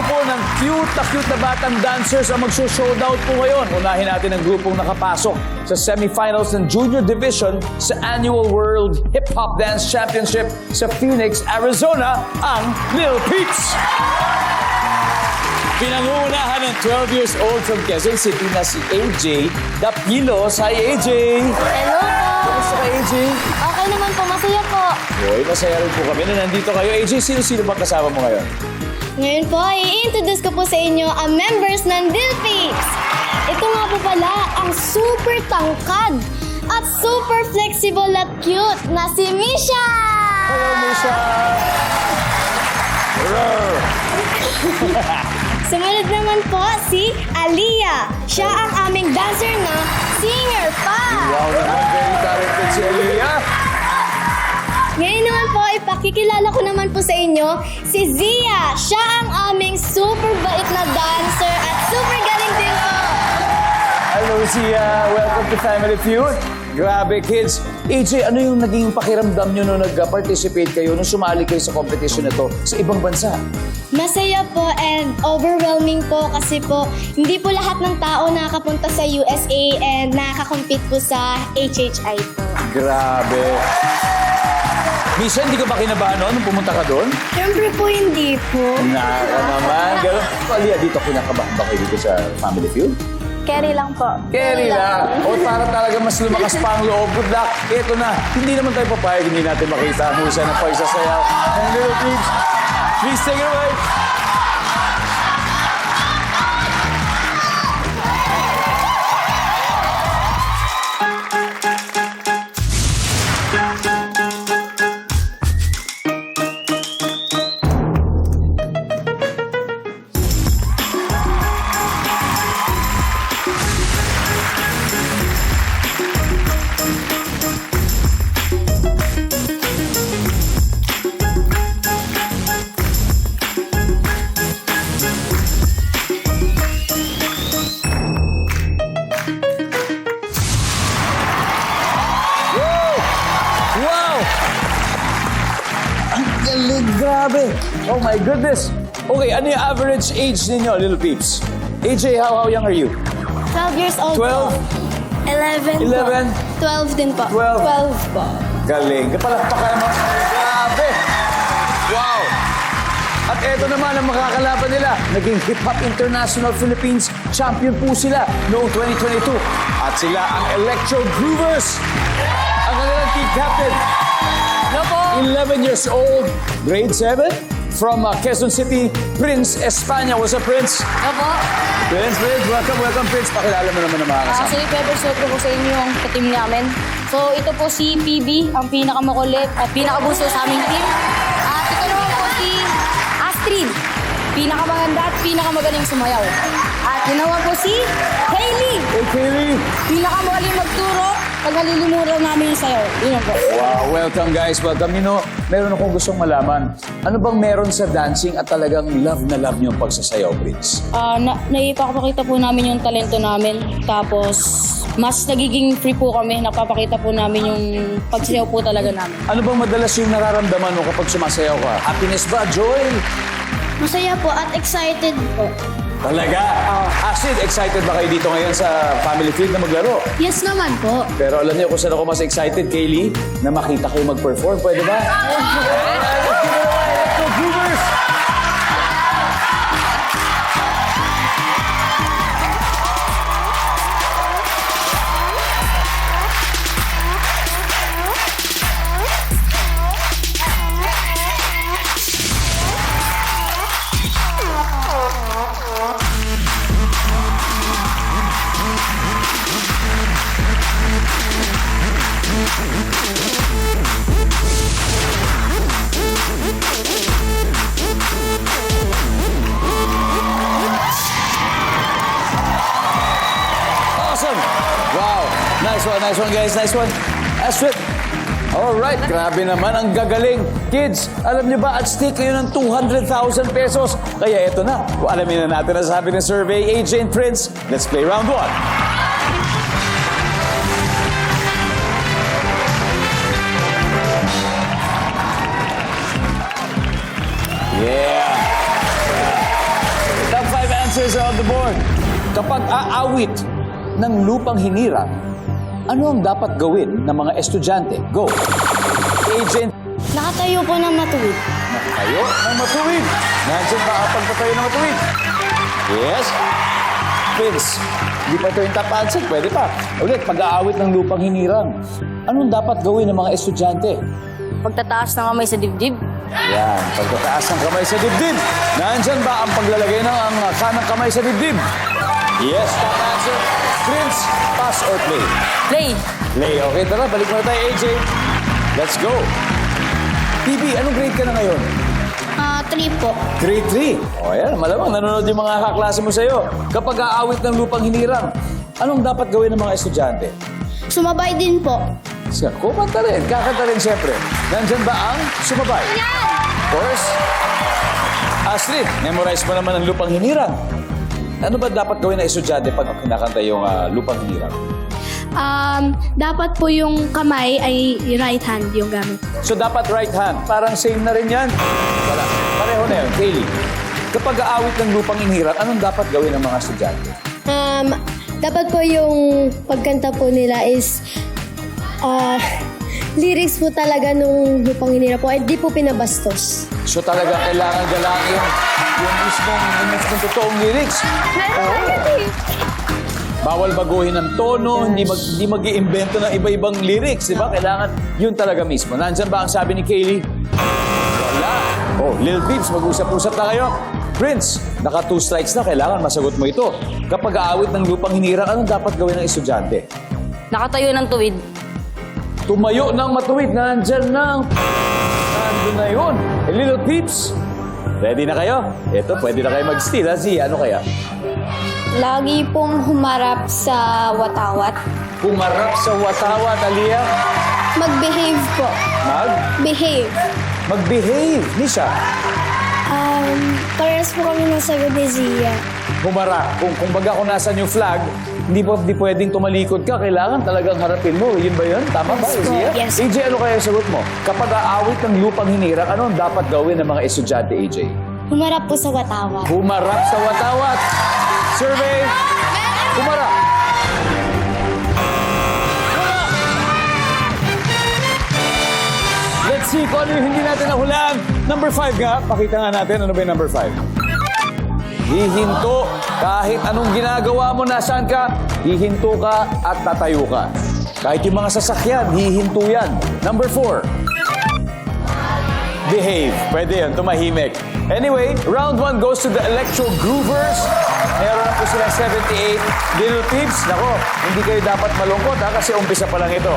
grupo ng cute na cute na batang dancers ang magso-showdown po ngayon. Unahin natin ang grupong nakapasok sa semifinals ng Junior Division sa Annual World Hip Hop Dance Championship sa Phoenix, Arizona, ang Lil Peeps. Pinangungunahan ng 12 years old from Quezon City na si AJ Dapilos. Hi, AJ! Hello po! Kamusta ka, AJ? Okay naman po, masaya po. Hoy, masaya rin po kami na nandito kayo. AJ, sino-sino bang kasama mo ngayon? Ngayon po, i-introduce ko po sa inyo ang members ng Dilpix. Ito nga po pala ang super tangkad at super flexible at cute na si Misha! Hello, Misha! Roar! Sumunod naman po si Aliyah. Siya ang aming dancer na singer pa. Wow naman, very talented si Aliyah. Ngayon naman po, ipakikilala ko naman po sa inyo si Zia. Siya ang aming super bait na dancer at super galing din po. Hello, Zia. Welcome to Family Feud. Grabe, kids. AJ, ano yung naging pakiramdam nyo nung nag-participate kayo, nung sumali kayo sa competition na to sa ibang bansa? Masaya po and overwhelming po kasi po hindi po lahat ng tao nakakapunta sa USA and nakaka-compete po sa HHI po. Grabe. Misha, hindi ka ba kinabahan noon nung pumunta ka doon? Siyempre po hindi po. Naka naman. Ganun. So, Aliyah, dito kinakabahan ba kayo dito sa Family Feud? Carry lang po. Kerry lang. O para talaga mas lumakas pa ang loob. Good luck. Ito na. Hindi naman tayo papayag. Hindi natin makita ang husay ng pagsasayaw ng Little Pigs. Please take it away. Grabe. Oh my goodness. Okay, ano yung average age ninyo, little peeps? AJ, how, how young are you? 12 years old 12? po. 11 11? po. 12 din po. 12. 12 po. Galing. Kapalakpakan mo. Grabe. Wow. At eto naman ang makakalaban nila. Naging Hip Hop International Philippines champion po sila noong 2022. At sila ang Electro Groovers. Ang kanilang team captain. Hello po. 11 years old, grade 7, from uh, Quezon City, Prince Espana. What's up, Prince? Ako po. Prince, Prince, welcome, welcome, Prince. Pakilala mo naman ang mga Uh, kasama. so, i-pepper ko po sa inyo yung team namin. So, ito po si PB, ang pinakamakulit at pinakabuso sa aming team. At ito naman po si Astrid, pinakamaganda at pinakamagaling sumayaw. At yun naman po si Hailey, Hey, Kaylee. pinakamagaling magturo pag nalilimura namin yung sayaw. Yun po. Wow, welcome guys, welcome. You know, meron akong gustong malaman. Ano bang meron sa dancing at talagang love na love niyo ang pagsasayaw, Prince? Ah, na, naipapakita po namin yung talento namin. Tapos, mas nagiging free po kami. Napapakita po namin yung pagsayaw po talaga namin. Ano bang madalas yung nararamdaman mo kapag sumasayaw ka? Happiness ba? Joy? Masaya po at excited po. Talaga? Acid, excited ba kayo dito ngayon sa Family Field na maglaro? Yes naman po. Pero alam niyo kung saan ako mas excited, Kaylee, na makita kayo mag-perform. Pwede ba? Alright, let's give it away. Let's go, Groovers! One, nice one, guys. Nice one. Astrid. Alright, grabe naman. Ang gagaling. Kids, alam niyo ba, at stake kayo ng 200,000 pesos. Kaya eto na. Alamin na natin ang sabi ng survey, AJ and Prince, let's play round one. Yeah! answers are on the board. Kapag aawit ng lupang hinirang, ano ang dapat gawin ng mga estudyante? Go! Agent, Nakatayo po ng matuwid. nakatayo ng matuwid. Nandiyan ba ang pagtatayo ng matuwid? Yes. Prince, hindi pa ito yung top answer. Pwede pa. Ulit, pag-aawit ng lupang hinirang. Anong dapat gawin ng mga estudyante? Pagtataas ng kamay sa dibdib. Yan, pagtataas ng kamay sa dibdib. Nandyan ba ang paglalagay ng ang kanang kamay sa dibdib? Yes, top answer. Prince, pass or play? Play. Play. Okay, tara, balik muna tayo, AJ. Let's go. PB, anong grade ka na ngayon? Ah, three po. Grade 3. O yan, malamang nanonood yung mga kaklase mo sa'yo. Kapag aawit ng lupang hinirang, anong dapat gawin ng mga estudyante? Sumabay din po. Siya, kumanta rin, kakanta rin siyempre. Nandyan ba ang sumabay? Of course. Astrid, memorize mo naman ang lupang hinirang. Ano ba dapat gawin ng estudyante pag kinakanta yung ah, lupang hinirang? Um, dapat po yung kamay ay right hand yung gamit. So dapat right hand. Parang same na rin yan. Wala. Pareho na yun. Kaylee, kapag aawit ng lupang hinirang, anong dapat gawin ng mga estudyante? Um, dapat po yung pagkanta po nila is ah lyrics po talaga nung lupang hinira po. Ay, di po pinabastos. So talaga kailangan galangin yung mismong, yung mismong totoong lyrics. Bawal baguhin ang tono, hindi mag hindi mag-iimbento ng iba-ibang lyrics, di ba? Kailangan yun talaga mismo. Nandyan ba ang sabi ni Kaylee? Wala. Oh, Lil Peeps, mag-usap-usap na kayo. Prince, naka two strikes na, kailangan masagot mo ito. Kapag aawit ng lupang hinirang, anong dapat gawin ng estudyante? Nakatayo ng tuwid. Tumayo ng matuwid, nandyan na. Nandun na yun. Eh, Little Peeps, ready na kayo? Ito, pwede na kayo mag-steal. Ha, Zia, ano kaya? Lagi pong humarap sa watawat. Pumarap sa watawa, Talia. Mag-behave po. Mag? Behave. Mag-behave. Nisha, parehas po kami ng sagot ni Zia. humarap. Kung, kung baga kung nasan yung flag, hindi po di pwedeng tumalikod ka. Kailangan talagang harapin mo. Yun ba yun? Tama ba, Yes Zia? yes. AJ, ano kaya yung sagot mo? Kapag aawit ng lupang hinirang, ano ang dapat gawin ng mga estudyante, AJ? Humarap po sa watawat. Humarap sa watawat. Survey. Humarap. Let's see kung ano yung hindi natin nahulaan. Number five nga. Pakita nga natin ano ba yung number five. Hihinto. Kahit anong ginagawa mo, nasaan ka, hihinto ka at tatayo ka. Kahit yung mga sasakyan, hihinto yan. Number four. Behave. Pwede yan, tumahimik. Anyway, round one goes to the Electro Groovers. Meron na po sila 78 Little Peeps. Nako, hindi kayo dapat malungkot ha, kasi umpisa pa lang ito.